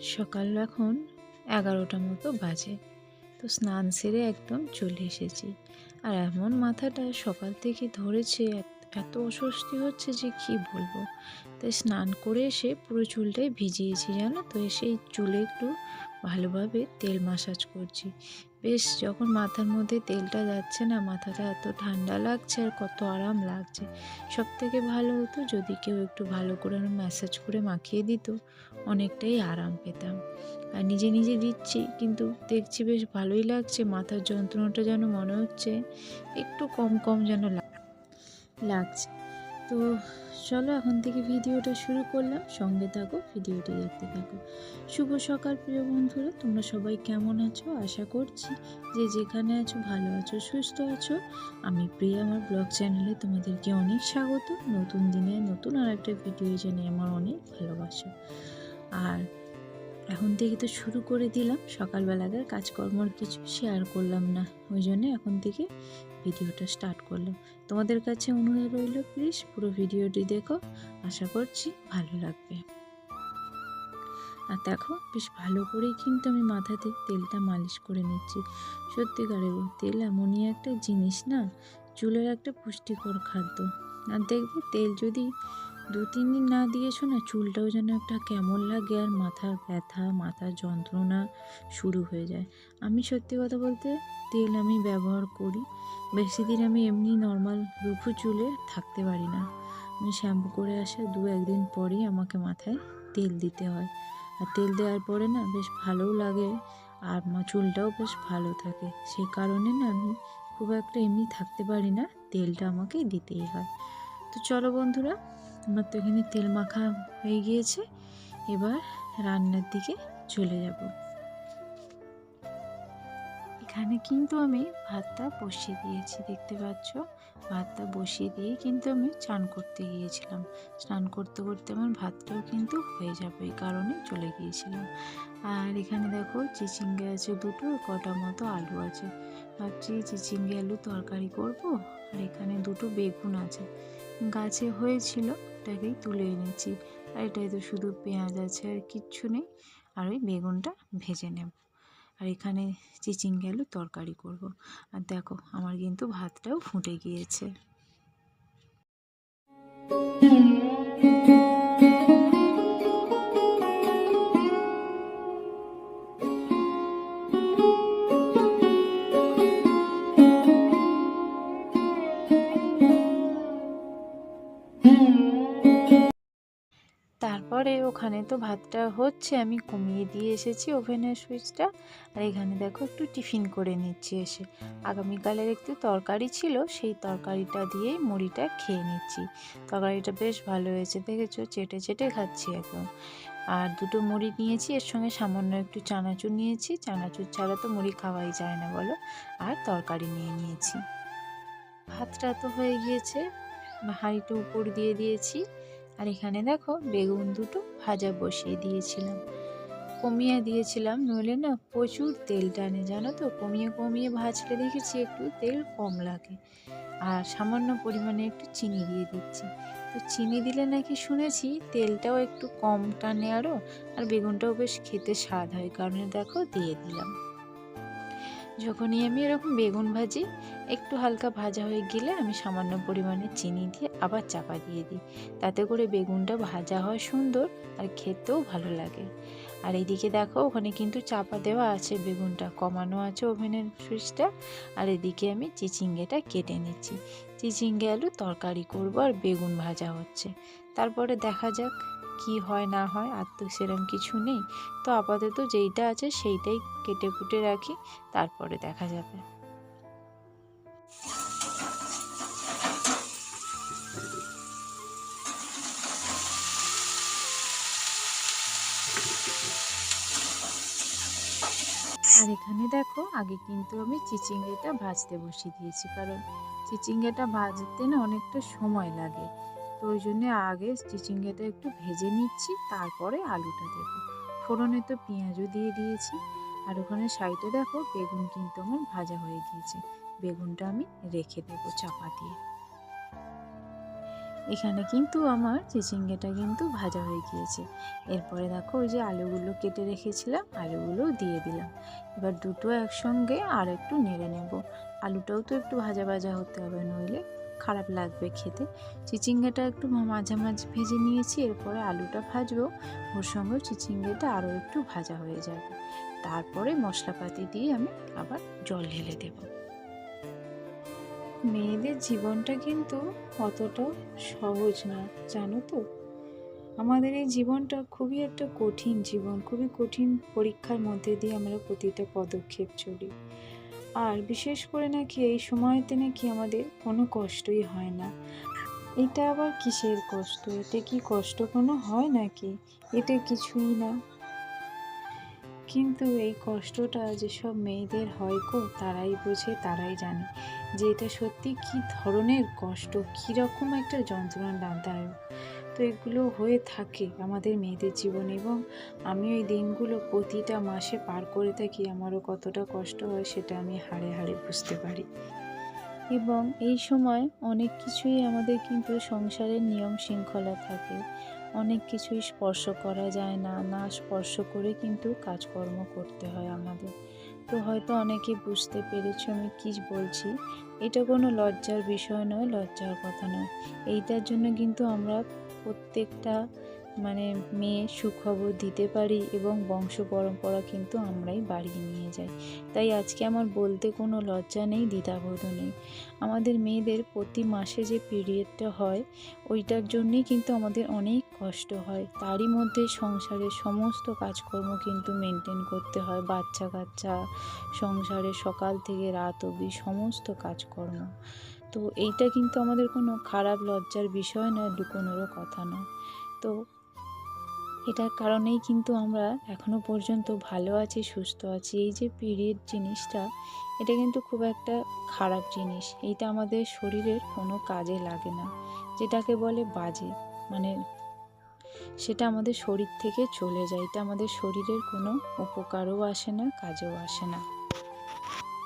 সকাল এখন এগারোটা মতো বাজে। তো স্নান সেরে একদম চলে এসেছি। আর এমন মাথাটা সকাল থেকে ধরেছে, এত- অস্বস্তি হচ্ছে যে কি বলব? তাই স্নান করে এসে পুরো চুলটাই ভিজিয়েছি, জানো তো? সেই চুলে একটু ভালোভাবে তেল মাসাজ করছি। বেশ, যখন মাথার মধ্যে তেলটা যাচ্ছে না, মাথাটা এত ঠান্ডা লাগছে আর কত আরাম লাগছে। সব থেকে ভালো হতো যদি কেউ একটু ভালো করে ম্যাসাজ করে মাখিয়ে দিত। অনেকটাই আরাম পেতাম। আর নিজে নিজে দিচ্ছি, কিন্তু দেখছি বেশ ভালোই লাগছে। মাথার যন্ত্রণাটা যেন মনে হচ্ছে একটু কম কম যেন লাগ- লাগছে। তো চলো এখন থেকে ভিডিওটা শুরু করলাম। সঙ্গে থাকো, ভিডিওটি দেখতে থাকো। শুভ সকাল প্রিয় বন্ধুরা, তোমরা সবাই কেমন আছো? আশা করছি যে যেখানে আছো ভালো আছো, সুস্থ আছো। আমি প্রিয়া, আমার ব্লগ চ্যানেলে তোমাদেরকে অনেক স্বাগত। নতুন দিনে নতুন আর একটা ভিডিও জানিয়ে আমার অনেক ভালোবাসা। আর এখন থেকে তো শুরু করে দিলাম। সকালবেলাকার কাজকর্মর কিছু শেয়ার করলাম না। ওই জন্য এখন থেকে ভিডিওটা স্টার্ট করলাম। তোমাদের কাছে অনুরোধ রইল প্লিজ পুরো ভিডিওটি দেখো। আশা করছি ভালো লাগবে। আর দেখো, বেশ ভালো করেই কিন্তু আমি মাথাতে তেলটা মালিশ করে নিচ্ছি। সত্যিকারের তেল এমনই একটা জিনিস না? চুলের একটা পুষ্টিকর খাদ্য। আর দেখবে তেল যদি দু তিন দিন না দিয়েছ না চুলটাও যেন একটা কেমন লাগে আর মাথার ব্যথা, মাথার যন্ত্রণা শুরু হয়ে যায়। আমি সত্যি কথা বলতে তেল আমি ব্যবহার করি। বেশি দিন আমি এমনি নর্মাল রুখু চুলে থাকতে পারি না। আমি শ্যাম্পু করে আসা দু একদিন পরেই আমাকে মাথায় তেল দিতে হয়। আর তেল দেওয়ার পরে না বেশ ভালোও লাগে আর চুলটাও বেশ ভালো থাকে। সে কারণে না আমি খুব একটা এমনি থাকতে পারি না, তেলটা আমাকে দিতেই হয়। তো চলো বন্ধুরা আমার তো এখানে তেল মাখা হয়ে গিয়েছে। এবার রান্নার দিকে চলে যাব। এখানে কিন্তু আমি ভাতটা বসিয়ে দিয়েছি, দেখতে পাচ্ছ? ভাতটা বসিয়ে দিয়ে কিন্তু আমি চান করতে গিয়েছিলাম। স্নান করতে করতে আমার ভাতটাও কিন্তু হয়ে যাবে, এই কারণে চলে গিয়েছিলাম। আর এখানে দেখো, চিচিঙ্গে আছে দুটো, কটা মতো আলু আছে। ভাবছি চিচিঙ্গে আলু তরকারি করব, আর এখানে দুটো বেগুন আছে। গাছে হয়েছিল ওটাকেই তুলে এনেছি। আর এটাই তো শুধু পেঁয়াজ আছে আর কিচ্ছু নেই। আর ওই বেগুনটা ভেজে নেব। আর এখানে চিচিঙ্গে আলু তরকারি করব। আর দেখো, আমার কিন্তু ভাতটাও ফুটে গিয়েছে। তারপরে ওখানে তো ভাতটা হচ্ছে, আমি কমিয়ে দিয়ে এসেছি ওভেনের সুইচটা। আর এখানে দেখো একটু টিফিন করে নিচ্ছি এসে। আগামীকালের একটু তরকারি ছিল, সেই তরকারিটা দিয়েই মুড়িটা খেয়ে নিচ্ছি। তরকারিটা বেশ ভালো হয়েছে, দেখেছ? চেটে চেটে খাচ্ছি একদম। আর দুটো মুড়ি নিয়েছি, এর সঙ্গে সামান্য একটু চানাচুর নিয়েছি। চানাচুর ছাড়া তো মুড়ি খাওয়াই যায় না, বলো? আর তরকারি নিয়ে নিয়েছি। ভাতটা তো হয়ে গিয়েছে, হাঁড়িটা উপর দিয়ে দিয়েছি। আর এখানে দেখো বেগুন দুটো ভাজা বসিয়ে দিয়েছিলাম। কমিয়ে দিয়েছিলাম, নইলে না প্রচুর তেল টানে, জানো তো? কমিয়ে কমিয়ে ভাজলে দেখেছি একটু তেল কম লাগে। আর সামান্য পরিমাণে একটু চিনি দিয়ে দিচ্ছি। তো চিনি দিলে নাকি শুনেছি তেলটাও একটু কম টানে আরও আর বেগুনটাও বেশ খেতে স্বাদ হয়। কারণে দেখো দিয়ে দিলাম। যখনই আমি এরকম বেগুন ভাজি, একটু হালকা ভাজা হয়ে গেলে আমি সামান্য পরিমাণে চিনি দিয়ে আবার চাপা দিয়ে দিই। তাতে করে বেগুনটা ভাজা হয় সুন্দর আর খেতেও ভালো লাগে। আর এদিকে দেখো, ওখানে কিন্তু চাপা দেওয়া আছে বেগুনটা, কমানো আছে ওভেনের সুইচটা আর এদিকে আমি চিচিঙ্গেটা কেটে নিচ্ছি। চিচিঙ্গে আলু তরকারি করব আর বেগুন ভাজা হচ্ছে। তারপরে দেখা যাক কি হয় না হয় আর তো সেরকম কিছু নেই। তো আপাতত যেইটা আছে সেইটাই কেটে কুটে রাখি, তারপরে দেখা যাবে। আর এখানে দেখো, আগে কিন্তু আমি চিচিঙ্গেটা ভাজতে বসিয়ে দিয়েছি, কারণ চিচিঙ্গেটা ভাজতে না অনেকটা সময় লাগে। তো ওই জন্য আগে চিচিঙ্গেটা একটু ভেজে নিচ্ছি, তারপরে আলুটা দেবো। ফোড়নে তো পেঁয়াজও দিয়ে দিয়েছি। আর ওখানে সাইডে দেখো, বেগুন কিন্তু আমার ভাজা হয়ে গিয়েছে। বেগুনটা আমি রেখে দেবো চাপা দিয়ে। এখানে কিন্তু আমার চিচিঙ্গেটা কিন্তু ভাজা হয়ে গিয়েছে। এরপরে দেখো, ওই যে আলুগুলো কেটে রেখেছিলাম, আলুগুলো দিয়ে দিলাম। এবার দুটো একসঙ্গে আর একটু নেড়ে নেব। আলুটাও তো একটু ভাজা ভাজা হতে হবে নইলে। খারাপ লাগবে খেতে। চিচিঙ্গাটা একটু মাঝামাঝি ভেজে নিয়েছি, এরপরে আলুটা ভাজবো। ওর সঙ্গে চিচিঙ্গেটা আরও একটু ভাজা হয়ে যাবে। তারপরে মশলাপাতি দিয়ে আমি আবার জল ঢেলে দেব। মেয়েদের জীবনটা কিন্তু অতটা সহজ না, জানো তো? আমাদের এই জীবনটা খুবই একটা কঠিন জীবন, খুবই কঠিন পরীক্ষার মধ্যে দিয়ে আমরা প্রতিটা পদক্ষেপ চলি। আর বিশেষ করে নাকি এই সময়তে নাকি আমাদের কোনো কষ্টই হয় না। এটা আবার কিসের কষ্ট? এটা কি কষ্ট কোনো হয় নাকি? এটা কিছুই না। কিন্তু এই কষ্টটা যেসব মেয়েদের হয় গো, তারাই বোঝে, তারাই জানে যে এটা সত্যি কি ধরনের কষ্ট, কীরকম একটা যন্ত্রণাদায়ক এগুলো হয়ে থাকে আমাদের মেয়েদের জীবনে এবং আমি ওই দিনগুলো প্রতিটা মাসে পার করে থাকি, আমারও কতটা কষ্ট হয় সেটা আমি হাড়ে হাড়ে বুঝতে পারি। এবং এই সময় অনেক কিছুই আমাদের কিন্তু সংসারের নিয়ম শৃঙ্খলা থাকে। অনেক কিছুই স্পর্শ করা যায় না না স্পর্শ করে কিন্তু কাজকর্ম করতে হয় আমাদের। তো হয়তো অনেকে বুঝতে পেরেছ আমি কী বলছি। এটা কোনো লজ্জার বিষয় নয়, লজ্জার কথা নয়। এইটার জন্য কিন্তু আমরা প্রত্যেকটা মানে মেয়ে সুখবর দিতে পারি এবং বংশ পরম্পরা কিন্তু আমরাই বাড়িয়ে নিয়ে যাই। তাই আজকে আমার বলতে কোনো লজ্জা নেই দ্বিধাবোধ নেই। আমাদের মেয়েদের প্রতি মাসে যে পিরিয়ডটা হয়, ওইটার জন্যেই কিন্তু আমাদের অনেক কষ্ট হয়। তারই মধ্যে সংসারের সমস্ত কাজকর্ম কিন্তু মেনটেন করতে হয়। বাচ্চা কাচ্চা সংসারে সকাল থেকে রাত অবধি সমস্ত কাজকর্ম। তো এইটা কিন্তু আমাদের কোনো খারাপ লজ্জার বিষয় নয়, লুকোনোরও কথা নয়। তো এটার কারণেই কিন্তু আমরা এখনও পর্যন্ত ভালো আছি, সুস্থ আছি। এই যে পিরিয়ড জিনিসটা, এটা কিন্তু খুব একটা খারাপ জিনিস। এইটা আমাদের শরীরের কোনো কাজে লাগে না, যেটাকে বলে বাজে। মানে সেটা আমাদের শরীর থেকে চলে যায়। এটা আমাদের শরীরের কোনো উপকারও আসে না, কাজেও আসে না।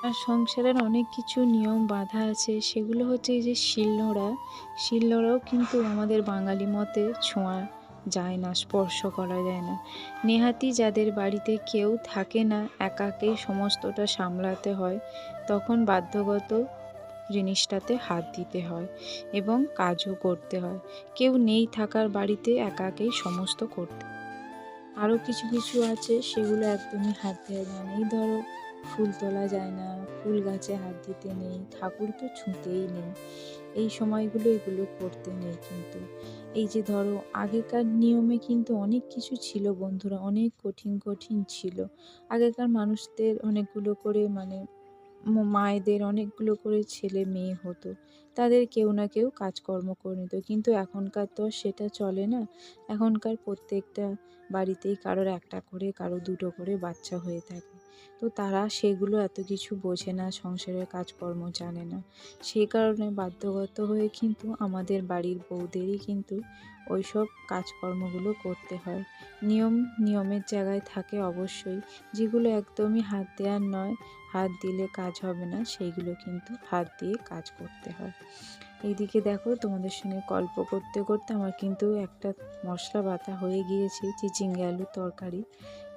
আর সংসারের অনেক কিছু নিয়ম বাধা আছে, সেগুলো হচ্ছে এই যে শিলনোড়া। শিলনোড়াও কিন্তু আমাদের বাঙালি মতে ছোঁয়া যায় না, স্পর্শ করা যায় না। নেহাতি যাদের বাড়িতে কেউ থাকে না, একাকেই সমস্তটা সামলাতে হয়, তখন বাধ্যগত জিনিসটাতে হাত দিতে হয় এবং কাজও করতে হয়। কেউ নেই থাকার বাড়িতে, একাকেই সমস্ত করতে আরও কিছু কিছু আছে, সেগুলো একদমই হাত দেওয়া যায় না। এই ধরো ফুল তোলা যায় না, ফুল গাছে হাত দিতে নেই, ঠাকুর তো ছুঁতেই নেই। এই সময়গুলো এগুলো করতে নেই কিন্তু। এই যে ধরো, আগেকার নিয়মে কিন্তু অনেক কিছু ছিল বন্ধুরা, অনেক কঠিন কঠিন ছিল। আগেকার মানুষদের অনেকগুলো করে মানে মায়েদের অনেকগুলো করে ছেলে মেয়ে হতো। তাদের কেউ না কেউ কাজকর্ম করে নিত। কিন্তু এখনকার তো সেটা চলে না। এখনকার প্রত্যেকটা বাড়িতেই কারোর একটা করে কারও দুটো করে বাচ্চা হয়ে থাকে। তো তারা সেগুলো এত কিছু বোঝে না, সংসারের কাজকর্ম জানে না। সেই কারণে বাধ্যগত হয়ে কিন্তু আমাদের বাড়ির বউদেরই কিন্তু ওই সব কাজকর্মগুলো করতে হয়। নিয়ম, নিয়মের জায়গায় থাকে অবশ্যই। যেগুলো একদমই হাত দেওয়ার নয়, হাত দিলে কাজ হবে না, সেইগুলো কিন্তু হাত দিয়ে কাজ করতে হয়। এইদিকে দেখো তোমাদের সঙ্গে গল্প করতে করতে আমার কিন্তু একটা মশলা বাটা হয়ে গিয়েছে চিচিঙ্গে আলুর তরকারি।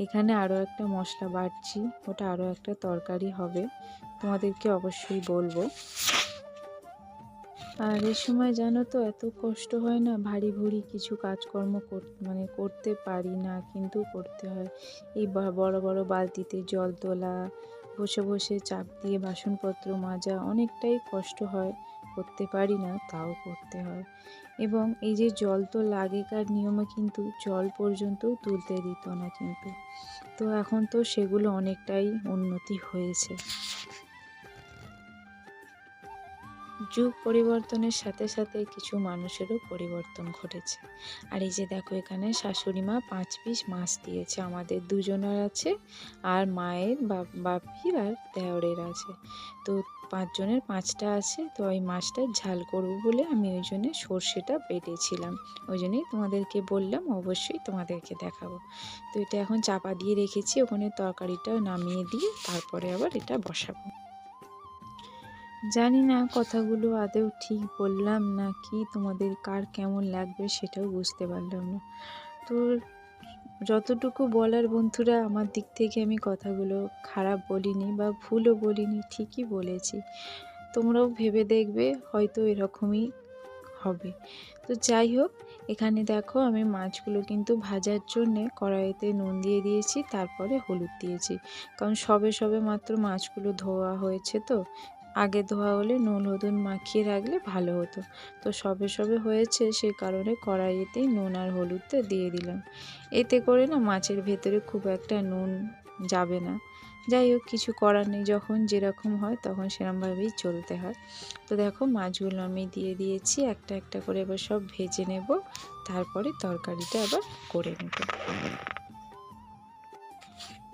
এখানে আরও একটা মশলা বাটছি, ওটা আরও একটা তরকারি হবে, তোমাদেরকে অবশ্যই বলব। আর এ সময় জানো তো, এত কষ্ট হয় না, ভারী ভুরি কিছু কাজকর্ম মানে করতে পারি না, কিন্তু করতে হয়। এই বড় বড় বালতিতে জল তোলা, বসে বসে চাপ দিয়ে বাসনপত্র মাজা, অনেকটাই কষ্ট হয়। করতে পারি না, তাও করতে হয়। এবং এই যে জল তো আগেকার নিয়মে কিন্তু জল পর্যন্তও তুলতে দিত না কিন্তু। তো এখন তো সেগুলো অনেকটাই উন্নতি হয়েছে। যুগ পরিবর্তনের সাথে সাথে কিছু মানুষেরও পরিবর্তন ঘটেছে। আর এই যে দেখো এখানে শাশুড়ি মা পাঁচ পিস মাছ দিয়েছে, আমাদের দুজনের আছে, আর মায়ের বাপির আর দেওরের আছে। তো পাঁচজনের পাঁচটা আছে, তো ওই মাছটা ঝাল করব বলে আমি ওই জন্যে সর্ষেটা বেটেছিলাম। ওই জন্যই তোমাদেরকে বললাম, অবশ্যই তোমাদেরকে দেখাবো। তো এটা এখন চাপা দিয়ে রেখেছি, ওখানে তরকারিটা নামিয়ে দিয়ে তারপরে আবার এটা বসাবো। জানি না কথাগুলো আদৌ ঠিক বললাম না কি, তোমাদের কার কেমন লাগবে সেটাও বুঝতে পারলাম না। তো যতটুকু বলার বন্ধুরা আমার দিক থেকে আমি কথাগুলো খারাপ বলিনি বা ভুলও বলিনি, ঠিকই বলেছি। তোমরাও ভেবে দেখবে হয়তো এরকমই হবে। তো যাই হোক, এখানে দেখো আমি মাছগুলো কিন্তু ভাজার জন্যে কড়াইতে নুন দিয়ে দিয়েছি, তারপরে হলুদ দিয়েছি। কারণ সবে সবে মাত্র মাছগুলো ধোয়া হয়েছে তো আগে ধোয়া হলে নুন, হলুদ মাখিয়ে রাখলে ভালো হতো। তো সবে সবে হয়েছে সেই কারণে কড়াইতেই নুন আর হলুদটা দিয়ে দিলাম। এতে করে না মাছের ভেতরে খুব একটা নুন যাবে না। যাই হোক, কিছু করার নেই, যখন যেরকম হয় তখন সেরকমভাবেই চলতে হয়। তো দেখো, মাছগুলো আমি দিয়ে দিয়েছি, একটা একটা করে এবার সব ভেজে নেব, তারপরে তরকারিটা আবার করে নেব।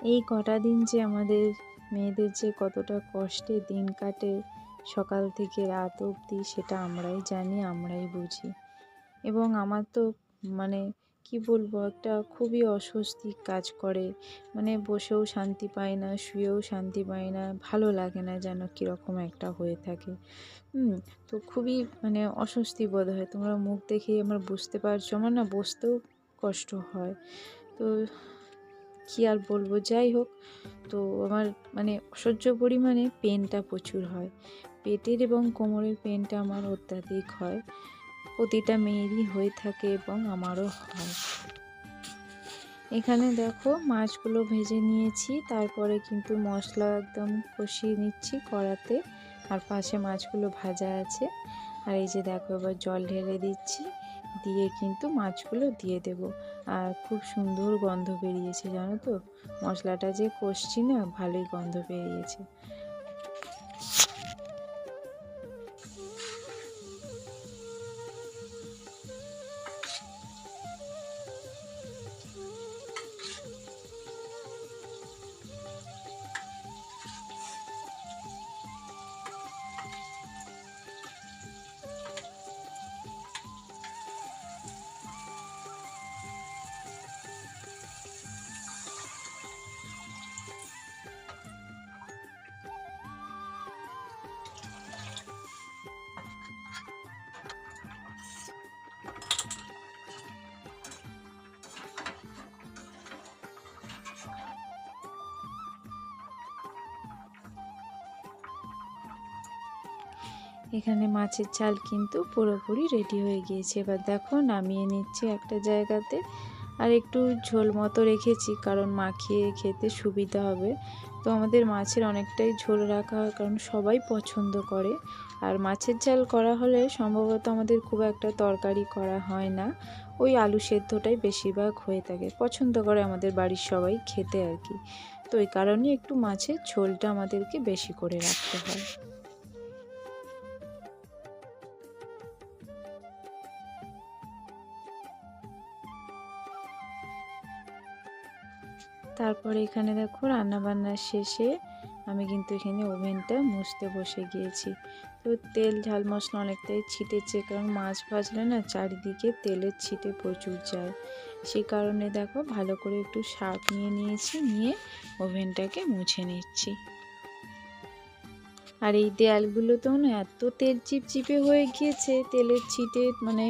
এই কটা দিন যে আমাদের মেয়েদের যে কতটা কষ্টে দিন কাটে সকাল থেকে রাত অবধি, সেটা আমরাই জানি, আমরাই বুঝি। এবং আমার তো মানে কি বলব, একটা খুবই অস্বস্তি কাজ করে। মানে বসেও শান্তি পাই না, শুয়েও শান্তি পাই না, ভালো লাগে না যেন কীরকম একটা হয়ে থাকে। হুম, তো খুবই মানে অস্বস্তি বোধ হয়। তোমরা মুখ দেখেই আমার বুঝতে পারছ, আমার না বসতেও কষ্ট হয়। তো কী আর বলব, যাই হোক। তো আমার মানে অসহ্য পরিমাণে পেনটা প্রচুর হয়। পেটের এবং কোমরের পেনটা আমার অত্যাধিক হয়। প্রতিটা মেয়েরই হয়ে থাকে এবং আমারও হয়। এখানে দেখো মাছগুলো ভেজে নিয়েছি, তারপরে কিন্তু মশলা একদম কষিয়ে নিচ্ছি কড়াতে। আর পাশে মাছগুলো ভাজা আছে। আর এই যে দেখো এবার জল ঢেলে দিচ্ছি। দিয়ে কিন্তু মাছগুলো দিয়ে দেব। আর খুব সুন্দর গন্ধ বেরিয়েছে, জানো তো? মশলাটা যে কষছি না, ভালোই গন্ধ বেরিয়েছে। এখানে মাছের ঝাল কিন্তু পুরোপুরি রেডি হয়ে গিয়েছে। এবার দেখো, নামিয়ে নিচ্ছি একটা জায়গাতে। আর একটু ঝোল মতো রেখেছি, কারণ মাখিয়ে খেতে সুবিধা হবে। তো আমাদের মাছের অনেকটাই ঝোল রাখা হয়, কারণ সবাই পছন্দ করে। আর মাছের ঝাল করা হলে সম্ভবত আমাদের খুব একটা তরকারি করা হয় না। ওই আলু সেদ্ধটাই বেশিরভাগ হয়ে থাকে। পছন্দ করে আমাদের বাড়ির সবাই খেতে আর কি। তো ওই কারণে একটু মাছের ঝোলটা আমাদেরকে বেশি করে রাখতে হয়। তারপরে এখানে দেখো রান্নাবান্নার শেষে আমি কিন্তু এখানে ওভেনটা মুছতে বসে গিয়েছি। তো তেল, ঝাল, মশলা অনেকটাই ছিটেছে কারণ মাছ ভাজলে না চারিদিকে তেলের ছিটে প্রচুর যায়। সে কারণে দেখো ভালো করে একটু শাক নিয়ে নিয়েছি, নিয়ে ওভেনটাকে মুছে নিচ্ছি। আর এই দেয়ালগুলোতেও না এত তেল চিপচিপে হয়ে গিয়েছে, তেলের ছিটে মানে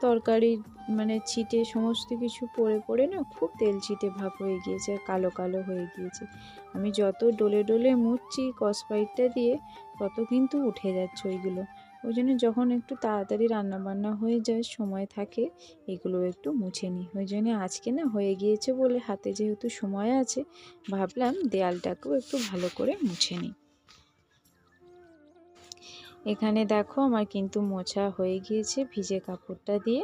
তরকারির মানে ছিটে সমস্ত কিছু পড়ে পড়ে না খুব তেল ছিটে ভাব হয়ে গিয়েছে, কালো কালো হয়ে গিয়েছে। আমি যত ডলে ডলে মুছছি কসপাইটটা দিয়ে, তত কিন্তু উঠে যাচ্ছে ওইগুলো। ওই জন্য যখন একটু তাড়াতাড়ি রান্না বান্না হয়ে যায়, সময় থাকে, এগুলো একটু মুছে নিই। ওই জন্য আজকে না হয়ে গিয়েছে বলে হাতে যেহেতু সময় আছে, ভাবলাম দেয়ালটাকেও একটু ভালো করে মুছে নিই। এখানে দেখো আমার কিন্তু মোছা হয়ে গিয়েছে ভিজে কাপড়টা দিয়ে।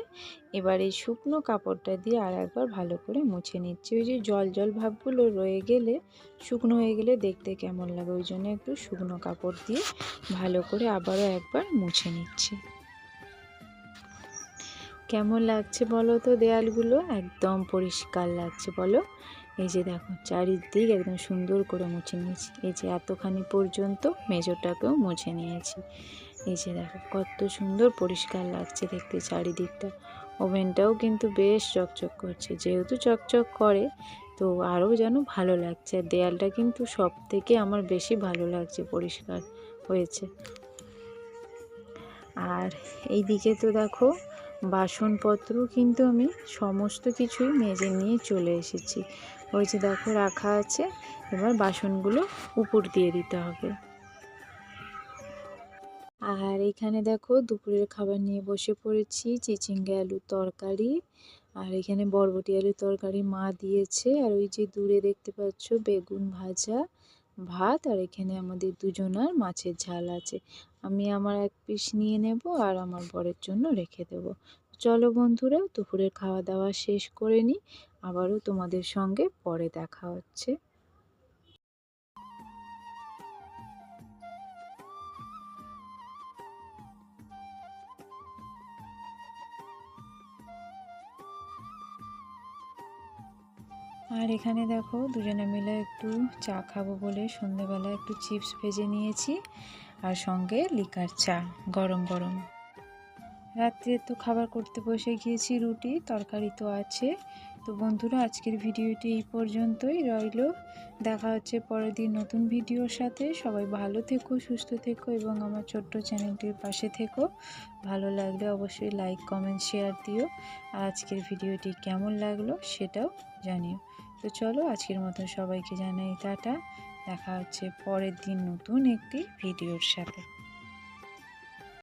এবার এই শুকনো কাপড়টা দিয়ে আর একবার ভালো করে মুছে নিচ্ছি। ওই যে জল জল ভাবগুলো রয়ে গেলে, শুকনো হয়ে গেলে দেখতে কেমন লাগে? ওই জন্য একটু শুকনো কাপড় দিয়ে ভালো করে আবারও একবার মুছে নিচ্ছি। কেমন লাগছে বলো তো দেয়ালগুলো? একদম পরিষ্কার লাগছে বলো। এই যে দেখো, চারিদিক একদম সুন্দর করে মুছে নিয়েছি। এই যে এতখানি পর্যন্ত মেজোটাকেও মুছে নিয়েছি। এই যে দেখো, কত সুন্দর পরিষ্কার লাগছে দেখতে চারিদিকটা। ওভেনটাও কিন্তু বেশ চকচক করছে, যেহেতু চকচক করে, তো আরও যেন ভালো লাগছে। আর দেয়ালটা কিন্তু সব থেকে আমার বেশি ভালো লাগছে পরিষ্কার হয়েছে। আর এইদিকে তো দেখো বাসনপত্র কিন্তু আমি সমস্ত কিছুই মেজে নিয়ে চলে এসেছি। ওই যে দেখো, রাখা আছে। এবার বাসনগুলো উপর দিয়ে দিতে হবে। আর এখানে দেখো, দুপুরের খাবার নিয়ে বসে পড়েছি। চিচিঙ্গা আলুর তরকারি। আর এখানে বরবটি আলুর তরকারি মা দিয়েছে। আর ওই যে দূরে দেখতে পাচ্ছ, বেগুন ভাজা, ভাত। আর এখানে আমাদের দুজনার মাছের ঝাল আছে। আমি আমার এক পিস নিয়ে নেব আর আমার বরের জন্য রেখে দেব। চলো বন্ধুরা, দুপুরের খাওয়া দাওয়া শেষ করে নিই। আবারও তোমাদের সঙ্গে পরে দেখা হচ্ছে। আর এখানে দেখো দুজনে মিলে একটু চা খাব বলে সন্ধেবেলা একটু চিপস ভেজে নিয়েছি আর সঙ্গে লিকার চা, গরম গরম। রাত্রে তো খাবার করতে বসে গিয়েছি রুটি, তরকারি তো আছে। তো বন্ধুরা, আজকের ভিডিওটি এই পর্যন্তই রইল। দেখা হচ্ছে পরের দিন নতুন ভিডিওর সাথে। সবাই ভালো থেকো, সুস্থ থেকো এবং আমার ছোট্ট চ্যানেলটির পাশে থেকো। ভালো লাগলে অবশ্যই লাইক, কমেন্ট, শেয়ার দিও। আর আজকের ভিডিওটি কেমন লাগল সেটাও জানিও। তো চলো, আজকের মতো সবাইকে জানাই টাটা। দেখা হচ্ছে পরের দিন নতুন একটি ভিডিওর সাথে।